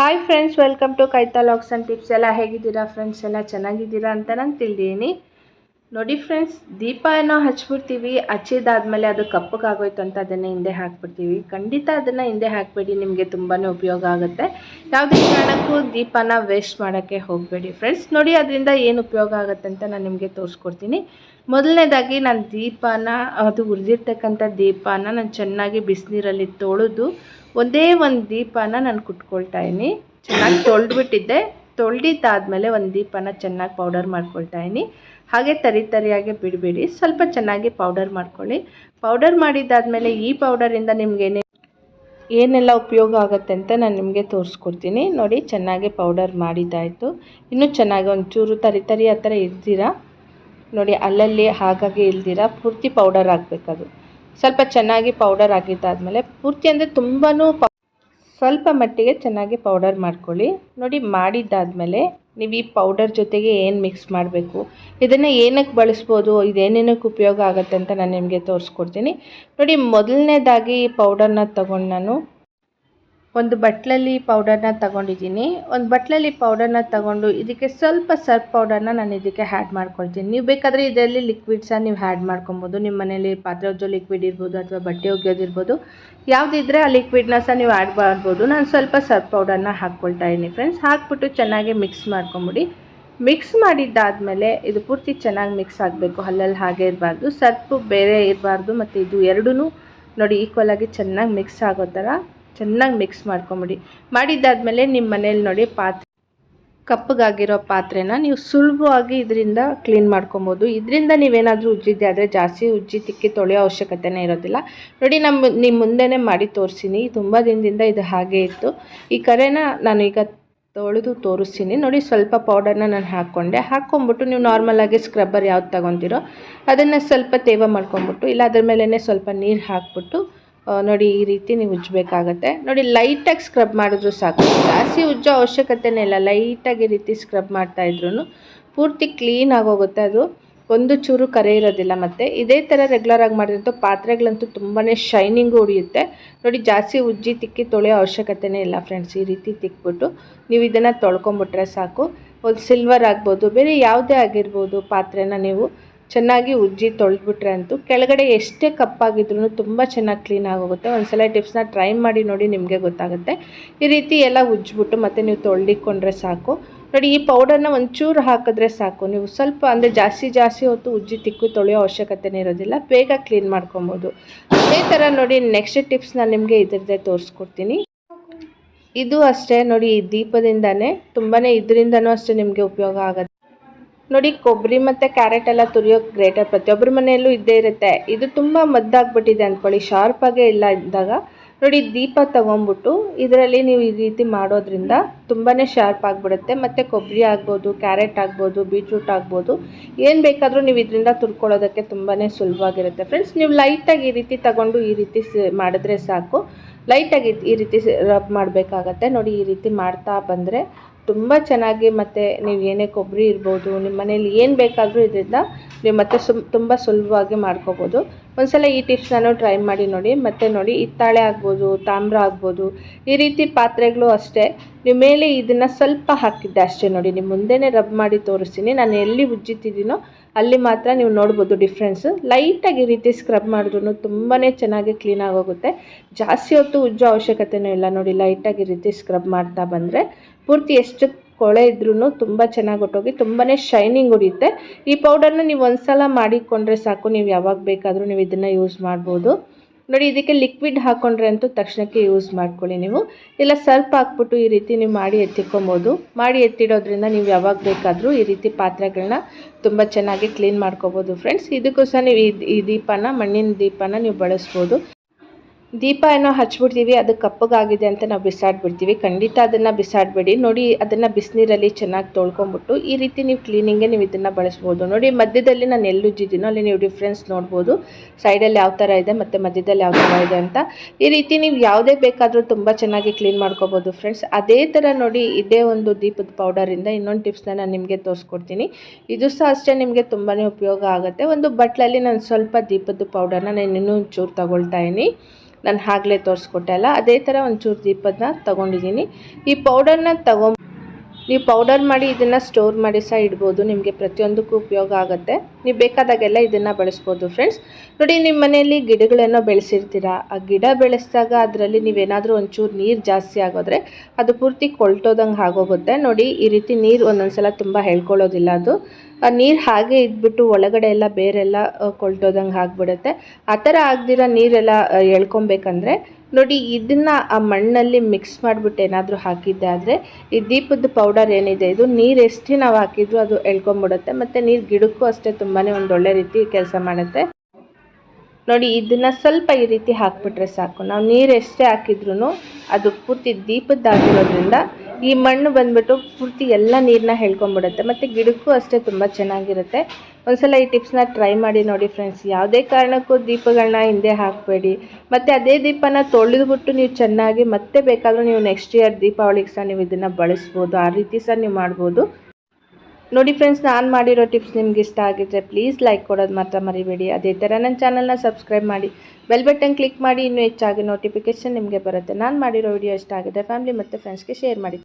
Hi friends welcome to ಕೈತಾ ಲಾಕ್ಸ್ and tips ಎಲ್ಲ ಹೇಗಿದ್ದೀರಾ ಫ್ರೆಂಡ್ಸ್ ಎಲ್ಲ ಚೆನ್ನಾಗಿದ್ದೀರಾ ಅಂತ ನಾನು ತಿಳಿದೀನಿ ನೋಡಿ ಫ್ರೆಂಡ್ಸ್ ದೀಪ ಏನೋ ಹಚ್ಬಿಡ್ತೀವಿ. ಹಚ್ಚಿದಾದ್ಮೇಲೆ ಅದು ಕಪ್ಪಗಾಗೋಯ್ತು ಅಂತ ಅದನ್ನು ಹಿಂದೆ ಹಾಕ್ಬಿಡ್ತೀವಿ. ಖಂಡಿತ ಅದನ್ನು ಹಿಂದೆ ಹಾಕಬೇಡಿ, ನಿಮಗೆ ತುಂಬಾ ಉಪಯೋಗ ಆಗುತ್ತೆ. ಯಾವುದೇ ಕಾರಣಕ್ಕೂ ದೀಪನ ವೇಸ್ಟ್ ಮಾಡೋಕ್ಕೆ ಹೋಗಬೇಡಿ ಫ್ರೆಂಡ್ಸ್ ನೋಡಿ ಅದರಿಂದ ಏನು ಉಪಯೋಗ ಆಗುತ್ತೆ ಅಂತ ನಾನು ನಿಮಗೆ ತೋರಿಸ್ಕೊಡ್ತೀನಿ. ಮೊದಲನೇದಾಗಿ ನಾನು ದೀಪನ, ಅದು ಉರಿದಿರ್ತಕ್ಕಂಥ ದೀಪನ ನಾನು ಚೆನ್ನಾಗಿ ಬಿಸಿನೀರಲ್ಲಿ ತೊಳೆದು ಒಂದೇ ಒಂದು ದೀಪನ ನಾನು ಕುಟ್ಕೊಳ್ತಾ ಇದ್ದೀನಿ. ಚೆನ್ನಾಗಿ ತೊಳೆದ್ಬಿಟ್ಟಿದ್ದೆ. ತೊಳೆದಿದ್ದಾದಮೇಲೆ ಒಂದು ದೀಪನ ಚೆನ್ನಾಗಿ ಪೌಡರ್ ಮಾಡ್ಕೊಳ್ತಾ ಇದ್ದೀನಿ. ಹಾಗೆ ತರಿ ತರಿಯಾಗಿ ಬಿಡಬೇಡಿ. ಸ್ವಲ್ಪ ಚೆನ್ನಾಗಿ ಪೌಡರ್ ಮಾಡ್ಕೊಳ್ಳಿ. ಪೌಡರ್ ಮಾಡಿದ್ದಾದಮೇಲೆ ಈ ಪೌಡರಿಂದ ನಿಮ್ಗೆ ಏನೆಲ್ಲ ಉಪಯೋಗ ಆಗುತ್ತೆ ಅಂತ ನಾನು ನಿಮಗೆ ತೋರಿಸ್ಕೊಡ್ತೀನಿ. ನೋಡಿ, ಚೆನ್ನಾಗಿ ಪೌಡರ್ ಮಾಡಿದ್ದಾಯಿತು. ಇನ್ನೂ ಚೆನ್ನಾಗಿ ಒಂಚೂರು ತರಿ ತರಿ ಆ ಥರ ಇರ್ತೀರಾ? ನೋಡಿ, ಅಲ್ಲಲ್ಲಿ ಹಾಗಾಗಿ ಇಲ್ದಿರ? ಪೂರ್ತಿ ಪೌಡರ್ ಹಾಕಬೇಕದು ಸ್ವಲ್ಪ ಚೆನ್ನಾಗಿ ಪೌಡರ್ ಆಗಿದ್ದಾದಮೇಲೆ ಪೂರ್ತಿ ಅಂದರೆ ತುಂಬಾ ಸ್ವಲ್ಪ ಮಟ್ಟಿಗೆ ಚೆನ್ನಾಗಿ ಪೌಡರ್ ಮಾಡ್ಕೊಳ್ಳಿ. ನೋಡಿ, ಮಾಡಿದ್ದಾದಮೇಲೆ ನೀವು ಈ ಪೌಡರ್ ಜೊತೆಗೆ ಏನು ಮಿಕ್ಸ್ ಮಾಡಬೇಕು, ಇದನ್ನು ಏನಕ್ಕೆ ಬಳಸ್ಬೋದು, ಇದೇನೇನಕ್ಕೆ ಉಪಯೋಗ ಆಗುತ್ತೆ ಅಂತ ನಾನು ನಿಮಗೆ ತೋರಿಸ್ಕೊಡ್ತೀನಿ. ನೋಡಿ, ಮೊದಲನೇದಾಗಿ ಈ ಪೌಡರ್ನ ತಗೊಂಡು ನಾನು ಒಂದು ಬಟ್ಲಲ್ಲಿ ಪೌಡರ್ನ ತಗೊಂಡಿದ್ದೀನಿ. ಒಂದು ಬಟ್ಲಲ್ಲಿ ಪೌಡರ್ನ ತಗೊಂಡು ಇದಕ್ಕೆ ಸ್ವಲ್ಪ ಸರ್ಪ್ ಪೌಡರ್ನ ನಾನು ಇದಕ್ಕೆ ಹ್ಯಾಡ್ ಮಾಡ್ಕೊಳ್ತೀನಿ. ನೀವು ಬೇಕಾದರೆ ಇದರಲ್ಲಿ ಲಿಕ್ವಿಡ್ಸ ನೀವು ಹ್ಯಾಡ್ ಮಾಡ್ಕೊಬೋದು. ನಿಮ್ಮ ಮನೇಲಿ ಪಾತ್ರೆ ಉಜ್ಜೋ ಲಿಕ್ವಿಡ್ ಇರ್ಬೋದು ಅಥವಾ ಬಟ್ಟೆ ಒಗೆಯೋದಿರ್ಬೋದು ಯಾವುದಿದ್ರೆ ಆ ಲಿಕ್ವಿಡ್ನ ಸಹ ನೀವು ಆ್ಯಡ್ ಮಾಡ್ಬೋದು. ನಾನು ಸ್ವಲ್ಪ ಸರ್ಪ್ ಪೌಡರ್ನ ಹಾಕ್ಕೊಳ್ತಾ ಇದ್ದೀನಿ ಫ್ರೆಂಡ್ಸ್ ಹಾಕ್ಬಿಟ್ಟು ಚೆನ್ನಾಗಿ ಮಿಕ್ಸ್ ಮಾಡ್ಕೊಂಬಿಡಿ. ಮಿಕ್ಸ್ ಮಾಡಿದ್ದಾದಮೇಲೆ ಇದು ಪೂರ್ತಿ ಚೆನ್ನಾಗಿ ಮಿಕ್ಸ್ ಆಗಬೇಕು. ಅಲ್ಲಲ್ಲಿ ಹಾಗೆ ಇರಬಾರ್ದು. ಸರ್ಪು ಬೇರೆ ಇರಬಾರ್ದು. ಮತ್ತು ಇದು ಎರಡೂ ನೋಡಿ ಈಕ್ವಲ್ ಆಗಿ ಚೆನ್ನಾಗಿ ಮಿಕ್ಸ್ ಆಗೋ ಥರ ಚೆನ್ನಾಗಿ ಮಿಕ್ಸ್ ಮಾಡ್ಕೊಂಬಿಡಿ. ಮಾಡಿದ್ದಾದಮೇಲೆ ನಿಮ್ಮ ಮನೇಲಿ ನೋಡಿ ಪಾತ್ರೆ ಕಪ್ಪಗಾಗಿರೋ ಪಾತ್ರೆನ ನೀವು ಸುಲಭವಾಗಿ ಇದರಿಂದ ಕ್ಲೀನ್ ಮಾಡ್ಕೊಬೋದು. ಇದರಿಂದ ನೀವೇನಾದರೂ ಉಜ್ಜಿದ್ದೆ ಆದರೆ ಜಾಸ್ತಿ ಉಜ್ಜಿ ತಿಕ್ಕಿ ತೊಳೆಯೋ ಅವಶ್ಯಕತೆನೇ ಇರೋದಿಲ್ಲ. ನೋಡಿ ನಮ್ಮ ನಿಮ್ಮ ಮುಂದೆನೇ ಮಾಡಿ ತೋರಿಸ್ತೀನಿ ತುಂಬ ದಿನದಿಂದ ಇದು ಹಾಗೆ ಇತ್ತು. ಈ ಕರೆನ ನಾನು ಈಗ ತೊಳೆದು ತೋರಿಸ್ತೀನಿ. ನೋಡಿ, ಸ್ವಲ್ಪ ಪೌಡರ್ನ ನಾನು ಹಾಕ್ಕೊಂಡೆ. ಹಾಕ್ಕೊಂಬಿಟ್ಟು ನೀವು ನಾರ್ಮಲಾಗಿ ಸ್ಕ್ರಬ್ಬರ್ ಯಾವ್ದು ತೊಗೊತೀರೋ ಅದನ್ನು ಸ್ವಲ್ಪ ತೇವ ಮಾಡ್ಕೊಂಬಿಟ್ಟು, ಇಲ್ಲ ಅದ್ರ ಮೇಲೇ ಸ್ವಲ್ಪ ನೀರು ಹಾಕ್ಬಿಟ್ಟು ನೋಡಿ ಈ ರೀತಿ ನೀವು ಉಜ್ಜಬೇಕಾಗತ್ತೆ. ನೋಡಿ ಲೈಟಾಗಿ ಸ್ಕ್ರಬ್ ಮಾಡಿದ್ರು ಸಾಕು. ಜಾಸ್ತಿ ಉಜ್ಜೋ ಅವಶ್ಯಕತೆನೇ ಇಲ್ಲ. ಲೈಟಾಗಿ ಈ ರೀತಿ ಸ್ಕ್ರಬ್ ಮಾಡ್ತಾ ಇದ್ರು ಪೂರ್ತಿ ಕ್ಲೀನ್ ಆಗೋಗುತ್ತೆ ಅದು. ಒಂದು ಚೂರು ಕರೆ ಇರೋದಿಲ್ಲ ಮತ್ತು. ಇದೇ ಥರ ರೆಗ್ಯುಲರಾಗಿ ಮಾಡಿದಂಥ ಪಾತ್ರೆಗಳಂತೂ ತುಂಬಾ ಶೈನಿಂಗು ಉಳಿಯುತ್ತೆ. ನೋಡಿ ಜಾಸ್ತಿ ಉಜ್ಜಿ ತಿಕ್ಕಿ ತೊಳೆಯೋ ಅವಶ್ಯಕತೆನೇ ಇಲ್ಲ ಫ್ರೆಂಡ್ಸ್ ಈ ರೀತಿ ತಿಕ್ಬಿಟ್ಟು. ನೀವು ಇದನ್ನು ತೊಳ್ಕೊಂಬಿಟ್ರೆ ಸಾಕು. ಒಂದು ಸಿಲ್ವರ್ ಆಗ್ಬೋದು, ಬೇರೆ ಯಾವುದೇ ಆಗಿರ್ಬೋದು ಪಾತ್ರೆನ ನೀವು ಚೆನ್ನಾಗಿ ಉಜ್ಜಿ ತೊಳೆದ್ಬಿಟ್ರೆ ಅಂತೂ ಕೆಳಗಡೆ ಎಷ್ಟೇ ಕಪ್ಪಾಗಿದ್ರೂ ತುಂಬ ಚೆನ್ನಾಗಿ ಕ್ಲೀನ್ ಆಗೋಗುತ್ತೆ. ಒಂದ್ಸಲ ಟಿಪ್ಸ್ನ ಟ್ರೈ ಮಾಡಿ ನೋಡಿ ನಿಮಗೆ ಗೊತ್ತಾಗುತ್ತೆ. ಈ ರೀತಿ ಎಲ್ಲ ಉಜ್ಜಿಬಿಟ್ಟು ಮತ್ತು ನೀವು ತೊಳೆದಿಕ್ಕೊಂಡ್ರೆ ಸಾಕು. ನೋಡಿ, ಈ ಪೌಡರ್ನ ಒಂಚೂರು ಹಾಕಿದ್ರೆ ಸಾಕು. ನೀವು ಸ್ವಲ್ಪ ಅಂದರೆ ಜಾಸ್ತಿ ಜಾಸ್ತಿ ಹೊತ್ತು ಉಜ್ಜಿ ತಿಕ್ಕು ತೊಳೆಯೋ ಅವಶ್ಯಕತೆನೇ ಇರೋದಿಲ್ಲ. ಬೇಗ ಕ್ಲೀನ್ ಮಾಡ್ಕೊಬೋದು. ಅದೇ ಥರ ನೋಡಿ ನೆಕ್ಸ್ಟ್ ಟಿಪ್ಸ್ ನಾನು ನಿಮಗೆ ಇದರದ್ದೇ ತೋರಿಸ್ಕೊಡ್ತೀನಿ. ಇದು ಅಷ್ಟೇ. ನೋಡಿ, ಈ ದೀಪದಿಂದನೇ ತುಂಬಾ ಇದರಿಂದನೂ ಅಷ್ಟೇ ನಿಮಗೆ ಉಪಯೋಗ ಆಗುತ್ತೆ. ನೋಡಿ, ಕೊಬ್ಬರಿ ಮತ್ತು ಕ್ಯಾರೆಟ್ ಎಲ್ಲ ತುರಿಯೋಕೆ ಗ್ರೇಟರ್ ಪ್ರತಿಯೊಬ್ಬರ ಮನೆಯಲ್ಲೂ ಇದ್ದೇ ಇರುತ್ತೆ. ಇದು ತುಂಬ ಮದ್ದಾಗ್ಬಿಟ್ಟಿದೆ ಅಂದ್ಕೊಳ್ಳಿ ಶಾರ್ಪಾಗೇ ಇಲ್ಲ ಇದ್ದಾಗ. ನೋಡಿ, ದೀಪ ತೊಗೊಂಬಿಟ್ಟು ಇದರಲ್ಲಿ ನೀವು ಈ ರೀತಿ ಮಾಡೋದ್ರಿಂದ ತುಂಬಾ ಶಾರ್ಪ್ ಆಗಿಬಿಡುತ್ತೆ. ಮತ್ತು ಕೊಬ್ಬರಿ ಆಗ್ಬೋದು ಕ್ಯಾರೆಟ್ ಆಗ್ಬೋದು ಬೀಟ್ರೂಟ್ ಆಗ್ಬೋದು. ಏನು ಬೇಕಾದರೂ ನೀವು ಇದರಿಂದ ತುರ್ಕೊಳ್ಳೋದಕ್ಕೆ ತುಂಬಾ ಸುಲಭವಾಗಿರುತ್ತೆ. ಫ್ರೆಂಡ್ಸ್ ನೀವು ಲೈಟಾಗಿ ಈ ರೀತಿ ತಗೊಂಡು ಈ ರೀತಿ ಮಾಡಿದ್ರೆ ಸಾಕು. ಲೈಟಾಗಿ ಈ ರೀತಿ ರಬ್ ಮಾಡಬೇಕಾಗತ್ತೆ. ನೋಡಿ, ಈ ರೀತಿ ಮಾಡ್ತಾ ಬಂದರೆ ತುಂಬ ಚೆನ್ನಾಗಿ ಮತ್ತು ನೀವು ಏನೇ ಕೊಬ್ಬರಿ ಇರ್ಬೋದು, ನಿಮ್ಮ ಮನೇಲಿ ಏನು ಬೇಕಾದರೂ ಇದರಿಂದ ನೀವು ಮತ್ತೆ ಸುಮ್ ತುಂಬ ಸುಲಭವಾಗಿ ಮಾಡ್ಕೋಬೋದು. ಒಂದ್ಸಲ ಈ ಟಿಪ್ಸ್ ನಾನು ಟ್ರೈ ಮಾಡಿ ನೋಡಿ, ಮತ್ತೆ ನೋಡಿ ಹಿತ್ತಾಳೆ ಆಗ್ಬೋದು, ತಾಮ್ರ ಆಗ್ಬೋದು, ಈ ರೀತಿ ಪಾತ್ರೆಗಳು ಅಷ್ಟೇ. ನೀವು ಮೇಲೆ ಇದನ್ನು ಸ್ವಲ್ಪ ಹಾಕಿದ್ದೆ ಅಷ್ಟೇ ನೋಡಿ ನಿಮ್ಮ ಮುಂದೆನೇ ರಬ್ ಮಾಡಿ ತೋರಿಸ್ತೀನಿ. ನಾನು ಎಲ್ಲಿ ಉಜ್ಜಿತಿದ್ದೀನೋ ಅಲ್ಲಿ ಮಾತ್ರ ನೀವು ನೋಡ್ಬೋದು ಡಿಫ್ರೆನ್ಸು ಲೈಟಾಗಿ ಈ ರೀತಿ ಸ್ಕ್ರಬ್ ಮಾಡಿದ್ರು ತುಂಬಾ ಚೆನ್ನಾಗಿ ಕ್ಲೀನ್ ಆಗೋಗುತ್ತೆ. ಜಾಸ್ತಿ ಹೊತ್ತು ಉಜ್ಜೋ ಅವಶ್ಯಕತೆಯೂ ಇಲ್ಲ ನೋಡಿ ಲೈಟಾಗಿ ಈ ರೀತಿ ಸ್ಕ್ರಬ್ ಮಾಡ್ತಾ ಬಂದರೆ. ಪೂರ್ತಿ ಎಷ್ಟು ಕೊಳೆ ಇದ್ರೂ ತುಂಬ ಚೆನ್ನಾಗಿ ಹೊಟ್ಟೋಗಿ ತುಂಬಾ ಶೈನಿಂಗ್ ಹೊಡಿಯುತ್ತೆ ಈ ಪೌಡರ್ನ ನೀವು ಒಂದು ಸಲ ಮಾಡಿಕೊಂಡ್ರೆ ಸಾಕು, ನೀವು ಯಾವಾಗ ಬೇಕಾದರೂ ನೀವು ಇದನ್ನು ಯೂಸ್ ಮಾಡ್ಬೋದು. ನೋಡಿ, ಇದಕ್ಕೆ ಲಿಕ್ವಿಡ್ ಹಾಕ್ಕೊಂಡ್ರೆ ಅಂತೂ ತಕ್ಷಣಕ್ಕೆ ಯೂಸ್ ಮಾಡ್ಕೊಳ್ಳಿ ನೀವು. ಇಲ್ಲ ಸರ್ಪ್ ಹಾಕ್ಬಿಟ್ಟು ಈ ರೀತಿ ನೀವು ಮಾಡಿ ಎತ್ತಿಕೊಬೋದು. ಮಾಡಿ ಎತ್ತಿಡೋದ್ರಿಂದ ನೀವು ಯಾವಾಗ ಬೇಕಾದರೂ ಈ ರೀತಿ ಪಾತ್ರೆಗಳನ್ನ ತುಂಬ ಚೆನ್ನಾಗಿ ಕ್ಲೀನ್ ಮಾಡ್ಕೋಬೋದು ಫ್ರೆಂಡ್ಸ್ ಇದಕ್ಕೂ ಸಹ ನೀವು ಈ ದೀಪನ, ಮಣ್ಣಿನ ದೀಪನ ನೀವು ಬಳಸ್ಬೋದು. ದೀಪ ಏನೋ ಹಚ್ಬಿಡ್ತೀವಿ, ಅದು ಕಪ್ಪಗಾಗಿದೆ ಅಂತ ನಾವು ಬಿಸಾಡ್ಬಿಡ್ತೀವಿ. ಖಂಡಿತ ಅದನ್ನು ಬಿಸಾಡಬೇಡಿ. ನೋಡಿ, ಅದನ್ನು ಬಿಸಿನೀರಲ್ಲಿ ಚೆನ್ನಾಗಿ ತೊಳ್ಕೊಂಬಿಟ್ಟು, ಈ ರೀತಿ ನೀವು ಕ್ಲೀನಿಂಗ್ಗೆ ನೀವು ಇದನ್ನು ಬಳಸ್ಬೋದು. ನೋಡಿ, ಮಧ್ಯದಲ್ಲಿ ನಾನು ಎಲ್ಲುಜ್ಜಿದ್ದೀನೋ ಅಲ್ಲಿ ನೀವು ಡಿಫ್ರೆನ್ಸ್ ನೋಡ್ಬೋದು. ಸೈಡಲ್ಲಿ ಯಾವ ಥರ ಇದೆ ಮತ್ತು ಮಧ್ಯದಲ್ಲಿ ಯಾವ ಥರ ಇದೆ ಅಂತ. ಈ ರೀತಿ ನೀವು ಯಾವುದೇ ಬೇಕಾದರೂ ತುಂಬ ಚೆನ್ನಾಗಿ ಕ್ಲೀನ್ ಮಾಡ್ಕೋಬೋದು ಫ್ರೆಂಡ್ಸ್ ಅದೇ ಥರ ನೋಡಿ, ಇದೇ ಒಂದು ದೀಪದ ಪೌಡರಿಂದ ಇನ್ನೊಂದು ಟಿಪ್ಸ್ನ ನಾನು ನಿಮಗೆ ತೋರಿಸ್ಕೊಡ್ತೀನಿ. ಇದು ಸಹ ಅಷ್ಟೇ ನಿಮಗೆ ತುಂಬಾ ಉಪಯೋಗ ಆಗುತ್ತೆ. ಒಂದು ಬಟ್ಲಲ್ಲಿ ನಾನು ಸ್ವಲ್ಪ ದೀಪದ ಪೌಡರ್ನ ನಾನು ಇನ್ನೂ ಒಂಚೂರು ತಗೊಳ್ತಾ ನಾನು ಆಗಲೇ ತೋರಿಸ್ಕೊಟ್ಟೆ ಅಲ್ಲ? ಅದೇ ಥರ ಒಂಚೂರು ದೀಪದನ್ನ ತಗೊಂಡಿದ್ದೀನಿ. ಈ ಪೌಡರ್ನ ತಗೊ ನೀವು ಪೌಡರ್ ಮಾಡಿ ಇದನ್ನು ಸ್ಟೋರ್ ಮಾಡಿ ಸಹ ಇಡ್ಬೋದು. ನಿಮಗೆ ಪ್ರತಿಯೊಂದಕ್ಕೂ ಉಪಯೋಗ ಆಗುತ್ತೆ. ನೀವು ಬೇಕಾದಾಗೆಲ್ಲ ಇದನ್ನು ಬಳಸ್ಬೋದು ಫ್ರೆಂಡ್ಸ್ ನೋಡಿ ನಿಮ್ಮ ಮನೆಯಲ್ಲಿ ಗಿಡಗಳನ್ನು ಬೆಳೆಸಿರ್ತೀರಾ? ಆ ಗಿಡ ಬೆಳೆಸಿದಾಗ ಅದರಲ್ಲಿ ನೀವೇನಾದರೂ ಒಂಚೂರು ನೀರು ಜಾಸ್ತಿ ಆಗೋದ್ರೆ ಅದು ಪೂರ್ತಿ ಕೊಳ್ತೋದಂಗೆ ಆಗೋಗುತ್ತೆ. ನೋಡಿ, ಈ ರೀತಿ ನೀರು ಒಂದೊಂದ್ಸಲ ತುಂಬ ಹೇಳ್ಕೊಳ್ಳೋದಿಲ್ಲ ಅದು. ಆ ನೀರು ಹಾಗೆ ಇದ್ಬಿಟ್ಟು ಒಳಗಡೆ ಎಲ್ಲ ಬೇರೆಲ್ಲ ಕೊಳ್ತೋದಂಗೆ ಆಗಿಬಿಡುತ್ತೆ. ಆ ಥರ ಆಗದಿರೋ ನೀರೆಲ್ಲ ಎಳ್ಕೊಬೇಕಂದ್ರೆ ನೋಡಿ, ಇದನ್ನು ಆ ಮಣ್ಣಲ್ಲಿ ಮಿಕ್ಸ್ ಮಾಡಿಬಿಟ್ಟು ಏನಾದರೂ ಹಾಕಿದ್ದೆ ಆದರೆ ಈ ದೀಪದ ಪೌಡರ್ ಏನಿದೆ, ಇದು ನೀರು ಎಷ್ಟು ನಾವು ಹಾಕಿದ್ರು ಅದು ಎಳ್ಕೊಂಬಿಡುತ್ತೆ, ಮತ್ತು ನೀರು ಗಿಡಕ್ಕೂ ಅಷ್ಟೇ ತುಂಬಾ ಒಂದು ಒಳ್ಳೆ ರೀತಿ ಕೆಲಸ ಮಾಡುತ್ತೆ. ನೋಡಿ, ಇದನ್ನು ಸ್ವಲ್ಪ ಈ ರೀತಿ ಹಾಕ್ಬಿಟ್ರೆ ಸಾಕು. ನಾವು ನೀರು ಎಷ್ಟೇ ಹಾಕಿದ್ರೂ ಅದು ಪೂರ್ತಿ ದೀಪದ್ದಾಗಿರೋದ್ರಿಂದ ಈ ಮಣ್ಣು ಬಂದ್ಬಿಟ್ಟು ಪೂರ್ತಿ ಎಲ್ಲ ನೀರನ್ನ ಹೇಳ್ಕೊಂಬಿಡುತ್ತೆ ಮತ್ತು ಗಿಡಕ್ಕೂ ಅಷ್ಟೇ ತುಂಬ ಚೆನ್ನಾಗಿರುತ್ತೆ. ಒಂದ್ಸಲ ಈ ಟಿಪ್ಸ್ನ ಟ್ರೈ ಮಾಡಿ ನೋಡಿ ಫ್ರೆಂಡ್ಸ್ ಯಾವುದೇ ಕಾರಣಕ್ಕೂ ದೀಪಗಳನ್ನ ಹಿಂದೆ ಹಾಕಬೇಡಿ. ಮತ್ತು ಅದೇ ದೀಪನ ತೊಳೆದ್ಬಿಟ್ಟು ನೀವು ಚೆನ್ನಾಗಿ ಮತ್ತೆ ಬೇಕಾದರೂ ನೀವು ನೆಕ್ಸ್ಟ್ ಇಯರ್ ದೀಪಾವಳಿಗೆ ಸಹ ನೀವು ಇದನ್ನು ಬಳಸ್ಬೋದು. ಆ ರೀತಿ ಸಹ ನೀವು ಮಾಡ್ಬೋದು. ನೋಡಿ ಫ್ರೆಂಡ್ಸ್ ನಾನು ಮಾಡಿರೋ ಟಿಪ್ಸ್ ನಿಮ್ಗೆ ಇಷ್ಟ ಆಗಿದ್ರೆ ಪ್ಲೀಸ್ ಲೈಕ್ ಕೊಡೋದು ಮಾತ್ರ ಮರಿಬೇಡಿ. ಅದೇ ಥರ ನನ್ನ ಚಾನಲ್ನ ಸಬ್ಸ್ಕ್ರೈಬ್ ಮಾಡಿ. ಬೆಲ್ ಬಟನ್ ಕ್ಲಿಕ್ ಮಾಡಿ. ಇನ್ನೂ ಹೆಚ್ಚಾಗಿ ನೋಟಿಫಿಕೇಷನ್ ನಿಮಗೆ ಬರುತ್ತೆ. ನಾನು ಮಾಡಿರೋ ವಿಡಿಯೋ ಇಷ್ಟ ಆಗಿದ್ರೆ ಫ್ಯಾಮಿಲಿ ಮತ್ತು ಫ್ರೆಂಡ್ಸ್ಗೆ ಶೇರ್ ಮಾಡಿ.